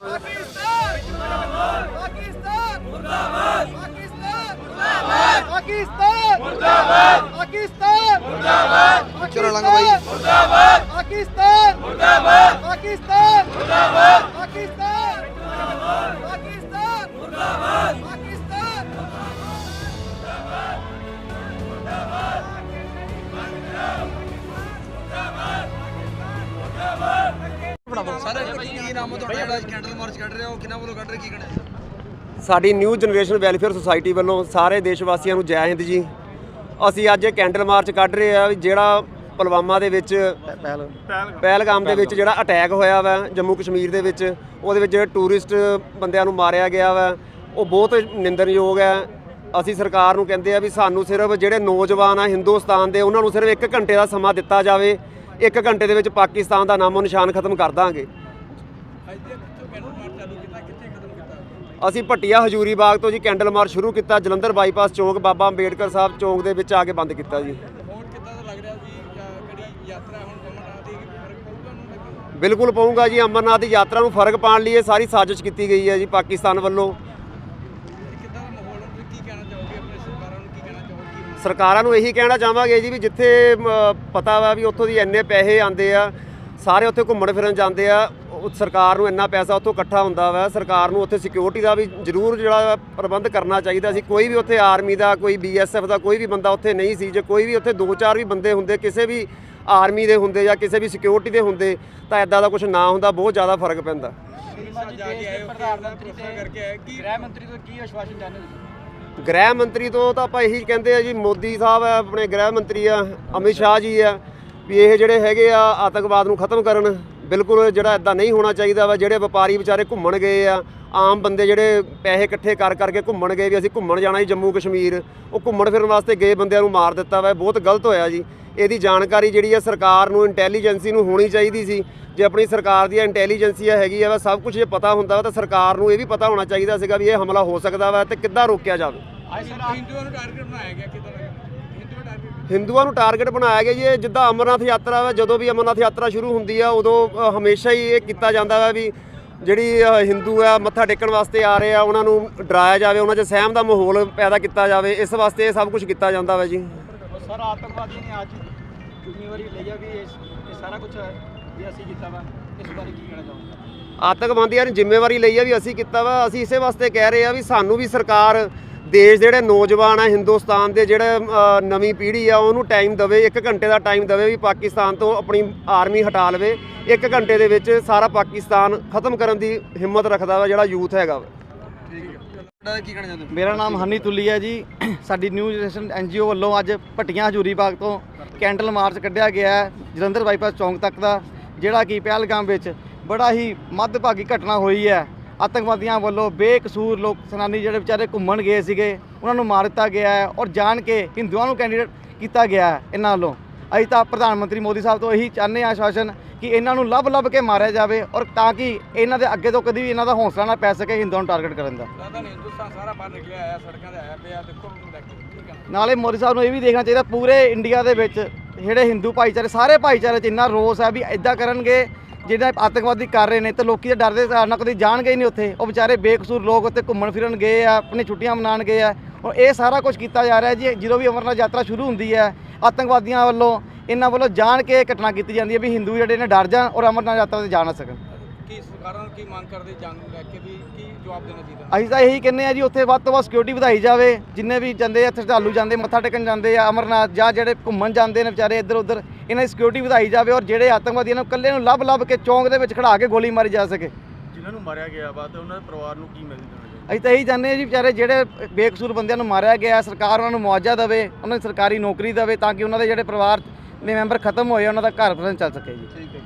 ਪਾਕਿਸਤਾਨ! ਮੁਰਦਾਬਾਦ! ਪਾਕਿਸਤਾਨ! ਮੁਰਦਾਬਾਦ! ਪਾਕਿਸਤਾਨ! ਮੁਰਦਾਬਾਦ! ਪਾਕਿਸਤਾਨ! ਮੁਰਦਾਬਾਦ! ਚਲੋ ਲੰਘ ਬਾਈ। ਮੁਰਦਾਬਾਦ! ਪਾਕਿਸਤਾਨ! ਮੁਰਦਾਬਾਦ! ਪਾਕਿਸਤਾਨ! ਮੁਰਦਾਬਾਦ! ਪਾਕਿਸਤਾਨ! ਮੁਰਦਾਬਾਦ ਸਰ ਕੀ ਨਾਮ ਹੈ ਤੁਹਾਡਾ? ਜਿਹੜਾ ਅੱਜ ਕੈਂਡਲ ਮਾਰਚ ਕੱਢ ਰਿਹਾ ਉਹ ਕਿਹਨਾਂ ਵੱਲੋਂ ਕੱਢ ਰਹੇ ਕੀ ਕਹਿਣਾ? ਸਾਡੀ ਨਿਊ ਜਨਰੇਸ਼ਨ ਵੈਲਫੇਅਰ ਸੁਸਾਇਟੀ ਵੱਲੋਂ ਸਾਰੇ ਦੇਸ਼ ਵਾਸੀਆਂ ਨੂੰ ਜੈ ਹਿੰਦ ਜੀ। ਅਸੀਂ ਅੱਜ ਇਹ ਕੈਂਡਲ ਮਾਰਚ ਕੱਢ ਰਹੇ ਆ ਵੀ ਜਿਹੜਾ ਪੁਲਵਾਮਾ ਦੇ ਵਿੱਚ ਪਹਿਲਗਾਮ ਦੇ ਵਿੱਚ ਜਿਹੜਾ ਅਟੈਕ ਹੋਇਆ ਵਾ ਜੰਮੂ ਕਸ਼ਮੀਰ ਦੇ ਵਿੱਚ ਉਹਦੇ ਵਿੱਚ ਜਿਹੜੇ ਟੂਰਿਸਟ ਬੰਦਿਆਂ ਨੂੰ ਮਾਰਿਆ ਗਿਆ ਵਾ ਉਹ ਬਹੁਤ ਨਿੰਦਣਯੋਗ ਹੈ ਅਸੀਂ ਸਰਕਾਰ ਨੂੰ ਕਹਿੰਦੇ ਆ ਵੀ ਸਾਨੂੰ ਸਿਰਫ ਜਿਹੜੇ ਨੌਜਵਾਨ ਆ ਹਿੰਦੁਸਤਾਨ ਦੇ ਉਹਨਾਂ ਨੂੰ ਸਿਰਫ 1 ਘੰਟੇ ਦਾ ਸਮਾਂ ਦਿੱਤਾ ਜਾਵੇ। 1 ਘੰਟੇ ਦੇ ਵਿੱਚ ਪਾਕਿਸਤਾਨ ਦਾ ਨਾਮੋ ਨਿਸ਼ਾਨ ਖਤਮ ਕਰ ਦਾਂਗੇ। ਅਸੀਂ ਭੱਟੀਆ ਹਜੂਰੀ ਬਾਗ ਤੋਂ ਜੀ ਕੈਂਡਲ ਮਾਰਚ ਸ਼ੁਰੂ ਕੀਤਾ, ਜਲੰਧਰ ਬਾਈਪਾਸ ਚੌਂਕ, ਬਾਬਾ ਅੰਬੇਡਕਰ ਸਾਹਿਬ ਚੌਂਕ ਦੇ ਵਿੱਚ ਆ ਕੇ ਬੰਦ ਕੀਤਾ ਜੀ। ਬਿਲਕੁਲ ਪਊਗਾ ਜੀ, ਅਮਰਨਾਥ ਦੀ ਯਾਤਰਾ ਨੂੰ ਫ਼ਰਕ ਪਾਉਣ ਲਈ ਇਹ ਸਾਰੀ ਸਾਜ਼ਿਸ਼ ਕੀਤੀ ਗਈ ਹੈ ਜੀ ਪਾਕਿਸਤਾਨ ਵੱਲੋਂ ਕਿੱਦਾਂ ਦਾ ਮਾਹੌਲ ਹੈ ਕੀ ਕਹਿਣਾ ਚਾਹੋਗੇ ਆਪਣੇ ਸਰਕਾਰਾਂ ਨੂੰ ਕੀ ਕਹਿਣਾ ਚਾਹੋਗੇ ਸਰਕਾਰਾਂ ਨੂੰ ਇਹੀ ਕਹਿਣਾ ਚਾਹਾਂਗੇ ਜੀ ਵੀ ਜਿੱਥੇ ਪਤਾ ਵਾ ਵੀ ਉੱਥੋਂ ਦੀ ਇੰਨੇ ਪੈਸੇ ਆਉਂਦੇ ਆ ਸਾਰੇ ਉੱਥੇ ਘੁੰਮਣ ਫਿਰਨ ਜਾਂਦੇ ਆ ਉਹ ਸਰਕਾਰ ਨੂੰ ਇੰਨਾ ਪੈਸਾ ਉੱਥੋਂ ਇਕੱਠਾ ਹੁੰਦਾ ਵਾ ਸਰਕਾਰ ਨੂੰ ਉੱਥੇ ਸਿਕਿਉਰਿਟੀ ਦਾ ਵੀ ਜ਼ਰੂਰ ਜਿਹੜਾ ਪ੍ਰਬੰਧ ਕਰਨਾ ਚਾਹੀਦਾ ਸੀ। ਕੋਈ ਵੀ ਉੱਥੇ ਆਰਮੀ ਦਾ ਕੋਈ ਬੀਐਸਐਫ ਦਾ ਕੋਈ ਵੀ ਬੰਦਾ ਉੱਥੇ ਨਹੀਂ ਸੀ ਜੇ ਕੋਈ ਵੀ ਉੱਥੇ ਦੋ ਚਾਰ ਵੀ ਬੰਦੇ ਹੁੰਦੇ ਕਿਸੇ ਵੀ ਆਰਮੀ ਦੇ ਹੁੰਦੇ ਜਾਂ ਕਿਸੇ ਵੀ ਸਿਕਿਉਰਿਟੀ ਦੇ ਹੁੰਦੇ ਤਾਂ ਐਦਾਂ ਦਾ ਕੁਝ ਨਾ ਹੁੰਦਾ ਬਹੁਤ ਜ਼ਿਆਦਾ ਫ਼ਰਕ ਪੈਂਦਾ। ਜਾ ਕੇ ਆਏ ਹੋ ਪ੍ਰਧਾਨ ਮੰਤਰੀ ਤੇ ਕਰਕੇ ਆਏ ਕੀ ਗ੍ਰਹਿ ਮੰਤਰੀ ਤੋਂ ਕੀ ਆਸ਼ਵਾਸਨ ਚਾਹੁੰਦੇ ਹੋ ਗ੍ਰਹਿ ਮੰਤਰੀ ਤੋਂ ਤਾਂ ਆਪਾਂ ਇਹੀ ਕਹਿੰਦੇ ਆ ਜੀ, ਮੋਦੀ ਸਾਹਿਬ ਆ, ਆਪਣੇ ਗ੍ਰਹਿ ਮੰਤਰੀ ਆ, ਅਮਿਤ ਸ਼ਾਹ ਜੀ ਆ, ਵੀ ਇਹ ਜਿਹੜੇ ਹੈਗੇ ਆ ਆਤੰਕਵਾਦ ਨੂੰ ਖਤਮ ਕਰਨ। ਬਿਲਕੁਲ ਜਿਹੜਾ ਇਦਾਂ ਨਹੀਂ ਹੋਣਾ ਚਾਹੀਦਾ ਵਾ, ਜਿਹੜੇ ਵਪਾਰੀ ਵਿਚਾਰੇ ਘੁੰਮਣ ਗਏ ਆ, ਆਮ ਬੰਦੇ ਜਿਹੜੇ ਪੈਸੇ ਇਕੱਠੇ ਕਰ ਕਰਕੇ ਘੁੰਮਣ ਗਏ ਵੀ ਅਸੀਂ ਘੁੰਮਣ ਜਾਣਾ ਜੀ ਜੰਮੂ ਕਸ਼ਮੀਰ, ਉਹ ਘੁੰਮਣ ਫਿਰਨ ਵਾਸਤੇ ਗਏ ਬੰਦਿਆਂ ਨੂੰ ਮਾਰ ਦਿੱਤਾ ਵਾ ਬਹੁਤ ਗਲਤ ਹੋਇਆ ਜੀ। ਇਹਦੀ ਜਾਣਕਾਰੀ ਜਿਹੜੀ ਆ ਸਰਕਾਰ ਨੂੰ ਇੰਟੈਲੀਜੈਂਸੀ ਨੂੰ ਹੋਣੀ ਚਾਹੀਦੀ ਸੀ। ਜੇ ਆਪਣੀ ਸਰਕਾਰ ਦੀ ਇੰਟੈਲੀਜੈਂਸੀ ਹੈਗੀ ਆ ਸਭ ਕੁਝ ਜੇ ਪਤਾ ਹੁੰਦਾ ਵਾ ਤਾਂ ਸਰਕਾਰ ਨੂੰ ਇਹ ਵੀ ਪਤਾ ਹੋਣਾ ਚਾਹੀਦਾ ਸੀਗਾ ਵੀ ਇਹ ਹਮਲਾ ਹੋ ਸਕਦਾ ਵਾ ਤੇ ਕਿੱਦਾਂ ਰੋਕਿਆ ਜਾਵੇ। ਹਿੰਦੂਆਂ ਨੂੰ ਟਾਰਗੇਟ ਬਣਾਇਆ ਗਿਆ ਕਿੱਦਾਂ ਹਿੰਦੂਆਂ ਨੂੰ ਟਾਰਗੇਟ ਬਣਾਇਆ ਗਿਆ ਜੀ ਇਹ ਜਿੱਦਾਂ ਅਮਰਨਾਥ ਯਾਤਰਾ ਵਾ ਜਦੋਂ ਵੀ ਅਮਰਨਾਥ ਯਾਤਰਾ ਸ਼ੁਰੂ ਹੁੰਦੀ ਆ ਉਦੋਂ ਹਮੇਸ਼ਾ ਹੀ ਇਹ ਕੀਤਾ ਜਾਂਦਾ ਵਾ ਵੀ ਜਿਹੜੀ ਹਿੰਦੂ ਆ ਮੱਥਾ ਟੇਕਣ ਵਾਸਤੇ ਆ ਰਹੇ ਆ ਉਹਨਾਂ ਨੂੰ ਡਰਾਇਆ ਜਾਵੇ ਉਹਨਾਂ 'ਚ ਸਹਿਮ ਦਾ ਮਾਹੌਲ ਪੈਦਾ ਕੀਤਾ ਜਾਵੇ ਇਸ ਵਾਸਤੇ ਇਹ ਸਭ ਕੁਝ ਕੀਤਾ ਜਾਂਦਾ ਵਾ ਜੀ। ਸਰ ਆਤੰਕਵਾਦੀ ਨੇ ਅੱਜ ਜ਼ਿੰਮੇਵਾਰੀ ਲਈ ਆ ਵੀ ਇਸ ਇਹ ਸਾਰਾ ਕੁਝ ਵੀ ਅਸੀਂ ਕੀਤਾ ਵਾ ਇਸ ਬਾਰੇ ਕੀ ਕਹਿਣਾ ਚਾਹੋਗੇ? ਆਤੰਕਵਾਦੀਆਂ ਨੇ ਜ਼ਿੰਮੇਵਾਰੀ ਲਈ ਆ ਵੀ ਅਸੀਂ ਕੀਤਾ ਵਾ। ਅਸੀਂ ਇਸੇ ਵਾਸਤੇ ਕਹਿ ਰਹੇ ਆ ਵੀ ਸਾਨੂੰ ਵੀ ਸਰਕਾਰ ਦੇਸ਼ ਦੇ ਜਿਹੜੇ ਨੌਜਵਾਨ ਆ ਹਿੰਦੁਸਤਾਨ ਦੇ ਜਿਹੜੇ ਨਵੀਂ ਪੀੜ੍ਹੀ ਆ ਉਹਨੂੰ ਟਾਈਮ ਦੇਵੇ 1 ਘੰਟੇ ਦਾ ਟਾਈਮ ਦੇਵੇ ਵੀ ਪਾਕਿਸਤਾਨ ਤੋਂ ਆਪਣੀ ਆਰਮੀ ਹਟਾ ਲਵੇ। 1 ਘੰਟੇ ਦੇ ਵਿੱਚ ਸਾਰਾ ਪਾਕਿਸਤਾਨ ਖਤਮ ਕਰਨ ਦੀ ਹਿੰਮਤ ਰੱਖਦਾ ਵਾ ਜਿਹੜਾ ਯੂਥ ਹੈਗਾ ਵਾ। ਤੁਹਾਡਾ ਕੀ ਕਹਿਣਾ ਚਾਹੁੰਦੇ ਹੋ? ਮੇਰਾ ਨਾਮ ਹਨੀ ਤੁੱਲੀ ਹੈ ਜੀ। ਸਾਡੀ ਨਿਊ ਜਨਰੇਸ਼ਨ ਐਨਜੀਓ ਵੱਲੋਂ ਅੱਜ ਭੱਟੀਆਂ ਹਜੂਰੀ ਬਾਗ ਤੋਂ ਕੈਂਡਲ ਮਾਰਚ ਕੱਢਿਆ ਗਿਆ ਹੈ, ਜਲੰਧਰ ਬਾਈਪਾਸ ਚੌਂਕ ਤੱਕ ਦਾ, ਜਿਹੜਾ ਕਿ ਪਹਿਲਗਾਮ ਵਿੱਚ ਬੜਾ ਹੀ ਮੱਧਭਾਗੀ ਘਟਨਾ ਹੋਈ ਹੈ। ਆਤੰਕਵਾਦੀਆਂ ਵੱਲੋਂ ਬੇਕਸੂਰ ਲੋਕ ਸੈਨਾਨੀ ਜਿਹੜੇ ਵਿਚਾਰੇ ਘੁੰਮਣ ਗਏ ਸੀਗੇ, ਉਹਨਾਂ ਨੂੰ ਮਾਰ ਦਿੱਤਾ ਗਿਆ ਹੈ ਔਰ ਜਾਣ ਕੇ ਹਿੰਦੂਆਂ ਨੂੰ ਕੈਂਡੀਡੇਟ ਕੀਤਾ ਗਿਆ ਹੈ ਇਹਨਾਂ ਵੱਲੋਂ। ਅਸੀਂ ਤਾਂ ਪ੍ਰਧਾਨ ਮੰਤਰੀ ਮੋਦੀ ਸਾਹਿਬ ਤੋਂ ਇਹੀ ਚਾਹੁੰਦੇ ਹਾਂ ਆਸ਼ਵਾਸਨ ਕਿ ਇਹਨਾਂ ਨੂੰ ਲੱਭ ਲੱਭ ਕੇ ਮਾਰਿਆ ਜਾਵੇ ਔਰ ਤਾਂ ਕਿ ਇਹਨਾਂ ਦੇ ਅੱਗੇ ਤੋਂ ਕਦੀ ਵੀ ਇਹਨਾਂ ਦਾ ਹੌਸਲਾ ਨਾ ਪੈ ਸਕੇ ਹਿੰਦੂਆਂ ਨੂੰ ਟਾਰਗੇਟ ਕਰਨ ਦਾ। ਲੱਗਦਾ ਨਹੀਂ ਹਿੰਦੁਸਤਾਨ ਸਾਰਾ ਬਾਹਰ ਨਿਕਲਿਆ ਆਇਆ ਸੜਕਾਂ ਤੇ ਆਇਆ ਪਿਆ ਦੇਖੋ ਲੈ ਕੇ ਠੀਕ ਹੈ ਨਾਲੇ ਮੋਦੀ ਸਾਹਿਬ ਨੂੰ ਇਹ ਵੀ ਦੇਖਣਾ ਚਾਹੀਦਾ ਪੂਰੇ ਇੰਡੀਆ ਦੇ ਵਿੱਚ ਜਿਹੜੇ ਹਿੰਦੂ ਭਾਈਚਾਰੇ ਸਾਰੇ ਭਾਈਚਾਰੇ 'ਚ ਇੰਨਾ ਰੋਸ ਹੈ ਵੀ ਇਦਾਂ ਕਰਨਗੇ ਜਿਹੜਾ ਆਤੰਕਵਾਦੀ ਕਰ ਰਹੇ ਨੇ ਤੇ ਲੋਕੀ ਤਾਂ ਡਰਦੇ ਕਾਰਨ ਕਦੀ ਜਾਣਗੇ ਹੀ ਨਹੀਂ ਉੱਥੇ। ਉਹ ਵਿਚਾਰੇ ਬੇਕਸੂਰ ਲੋਕ ਉੱਥੇ ਘੁੰਮਣ ਫਿਰਨ ਗਏ ਆ ਆਪਣੀ ਛੁੱਟੀਆਂ ਮਨਾਉਣ ਗਏ ਆ। ਔਰ ਇਹ ਸਾਰਾ ਕੁਝ ਕੀਤਾ ਜਾ ਰਿਹਾ ਜੀ ਜਦੋਂ ਵੀ ਅਮਰਨਾਥ ਯਾਤਰਾ ਸ਼ੁਰੂ ਹੁੰਦੀ ਹੈ ਆਤੰਕਵਾਦੀਆਂ ਵੱਲੋਂ ਇਹਨਾਂ ਵੱਲੋਂ ਜਾਣ ਕੇ ਇਹ ਘਟਨਾ ਕੀਤੀ ਜਾਂਦੀ ਹੈ ਵੀ ਹਿੰਦੂ ਜਿਹੜੇ ਨੇ ਡਰ ਜਾਣ ਔਰ ਅਮਰਨਾਥ ਯਾਤਰਾ ਤੇ ਜਾ ਨਾ ਸਕਣ। ਕੀ ਸਰਕਾਰਾਂ ਨੂੰ ਕੀ ਮੰਗ ਕਰਦੇ ਜੰਗ ਨੂੰ ਲੈ ਕੇ ਵੀ ਕੀ ਜਵਾਬ ਦੇਣਾ ਚਾਹੀਦਾ? ਅਸੀਂ ਤਾਂ ਇਹੀ ਕਹਿੰਦੇ ਆ ਜੀ ਉੱਥੇ ਵੱਧ ਤੋਂ ਵੱਧ ਸਿਕਿਉਰਿਟੀ ਵਧਾਈ ਜਾਵੇ ਜਿੰਨੇ ਵੀ ਜਾਂਦੇ ਆ ਸ਼ਰਧਾਲੂ ਜਾਂਦੇ ਮੱਥਾ ਟੇਕਣ ਜਾਂਦੇ ਆ ਅਮਰਨਾਥ ਜਾਂ ਜਿਹੜੇ ਘੁੰਮਣ ਜਾਂਦੇ ਨੇ ਵਿਚਾਰੇ ਇੱਧਰ ਉੱਧਰ ਇਹਨਾਂ ਦੀ ਸਿਕਿਉਰਿਟੀ ਵਧਾਈ ਜਾਵੇ ਔਰ ਜਿਹੜੇ ਆਤੰਕਵਾਦੀਆਂ ਨੂੰ ਇਕੱਲੇ ਨੂੰ ਲੱਭ ਲੱਭ ਕੇ ਚੌਂਕ ਦੇ ਵਿੱਚ ਖੜਾ ਕੇ ਗੋਲੀ ਮਾਰੀ ਜਾ ਸਕੇ। ਜਿਨ੍ਹਾਂ ਨੂੰ ਮਾਰਿਆ ਗਿਆ ਵਾ ਤੇ ਉਹਨਾਂ ਦੇ ਪਰਿਵਾਰ ਨੂੰ ਕੀ ਮਿਲ ਜਾਣਾ ਅਸੀਂ ਤਾਂ ਇਹੀ ਚਾਹੁੰਦੇ ਆ ਜੀ ਵਿਚਾਰੇ ਜਿਹੜੇ ਬੇਕਸੂਰ ਬੰਦਿਆਂ ਨੂੰ ਮਾਰਿਆ ਗਿਆ ਸਰਕਾਰ ਉਹਨਾਂ ਨੂੰ ਮੁਆਵਜ਼ਾ ਦੇਵੇ ਉਹਨਾਂ ਨੂੰ ਸਰਕਾਰੀ ਨੌਕਰੀ ਦੇਵੇ ਤਾਂ ਕਿ ਉਹਨਾਂ ਦੇ ਜਿਹੜੇ ਪਰਿਵਾਰ ਦੇ ਮੈਂਬਰ ਖਤਮ ਹੋਏ ਉਹਨਾਂ ਦਾ ਘਰ ਭਰਨ ਚੱਲ ਸਕੇ ਜੀ।